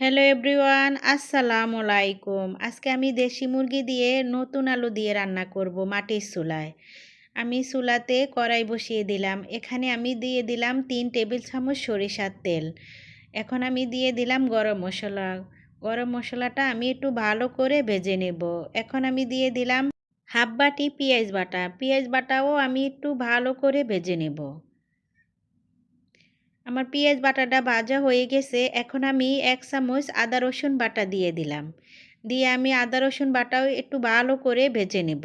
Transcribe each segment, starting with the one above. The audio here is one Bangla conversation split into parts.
হ্যালো এভরিওয়ান আসসালামু আলাইকুম আজকে আমি দেশি মুরগি দিয়ে নতুন আলু দিয়ে রান্না করব মাটির চুলায়। আমি চুলাতে কড়াই বসিয়ে দিলাম। এখানে আমি দিয়ে দিলাম তিন টেবিল চামচ সরিষার তেল। এখন আমি দিয়ে দিলাম গরম মশলা। গরম মশলাটা আমি একটু ভালো করে ভেজে নেব। এখন আমি দিয়ে দিলাম হাফ বাটি পেঁয়াজ বাটা। পেঁয়াজ বাটাও আমি একটু ভালো করে ভেজে নেব। আমার পেঁয়াজ বাটাটা ভাজা হয়ে গেছে, এখন আমি এক চামচ আদা রসুন বাটা দিয়ে দিলাম। দিয়ে আমি আদা রসুন বাটাও একটু ভালো করে ভেজে নেব।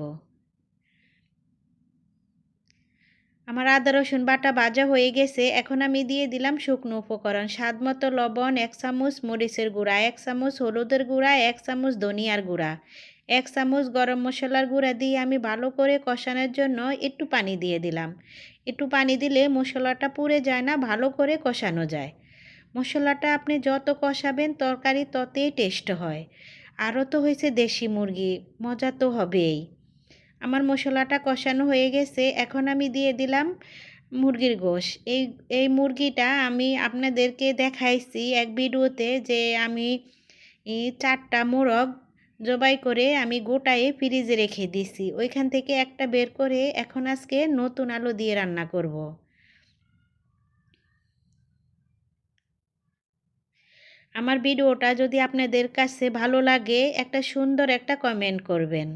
আমার আদা রসুন বাটা ভাজা হয়ে গেছে, এখন আমি দিয়ে দিলাম শুকনো উপকরণ, স্বাদ মতো লবণ, এক চামচ মরিচের গুঁড়া, এক চামচ হলুদের গুঁড়া, এক চামচ ধনিয়ার গুঁড়া। এক চামচ গরম মশলার গুঁড়া দিয়ে আমি ভালো করে কষানোর জন্য একটু পানি দিয়ে দিলাম। একটু পানি দিলে মশলাটা পুড়ে যায় না, ভালো করে কষানো যায়। মশলাটা আপনি যত কষাবেন তরকারি ততই টেস্ট হয়। আরও তো হয়েছে দেশি মুরগি, মজা তো হবেই। আমার মশলাটা কষানো হয়ে গেছে, এখন আমি দিয়ে দিলাম মুরগির গোশ। এই এই মুরগিটা আমি আপনাদেরকে দেখাইছি এক ভিডিওতে যে আমি চারটা মোরগ জবাই করে আমি গোটায়ে ফ্রিজে রেখে দিছি ওইখান থেকে একটা বের করে এখন আজকে নতুন আলু দিয়ে রান্না করব। আমার ভিডিওটা যদি আপনাদের কাছে ভালো লাগে একটা সুন্দর একটা কমেন্ট করবেন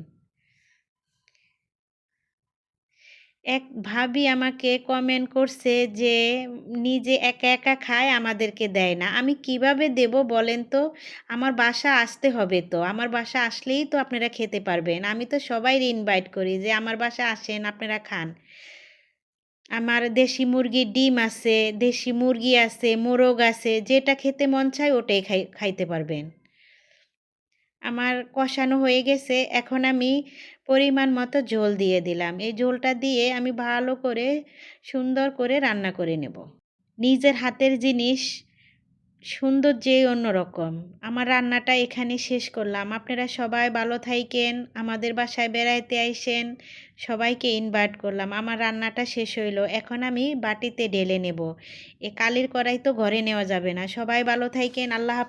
এক ভাবি আমাকে কমেন্ট করছে যে, নিজে একা একা খায়, আমাদেরকে দেয় না। আমি কীভাবে দেব বলেন তো? আমার বাসা আসতে হবে তো। আমার বাসা আসলেই তো আপনারা খেতে পারবেন। আমি তো সবাই ইনভাইট করি যে, আমার বাসা আসেন, আপনারা খান। আমার দেশি মুরগির ডিম আছে, দেশি মুরগি আছে, মোরগ আছে, যেটা খেতে মন চায়, ওটাই খাই, খাইতে পারবেন। আমার কষানো হয়ে গেছে, এখন আমি পরিমাণ মতো ঝোল দিয়ে দিলাম। এই ঝোলটা দিয়ে আমি ভালো করে সুন্দর করে রান্না করে নেব। নিজের হাতের জিনিস, সুন্দর যেই অন্যরকম আমার রান্নাটা এখানে শেষ করলাম। আপনারা সবাই ভালো থাইকেন, আমাদের বাসায় বেড়াইতে আইসেন, সবাইকে ইনভাইট করলাম। আমার রান্নাটা শেষ হইল। এখন আমি বাটিতে ঢেলে নেব। এ কালির কড়াই তো ঘরে নেওয়া যাবে না। সবাই ভালো থাইকেন। আল্লাহ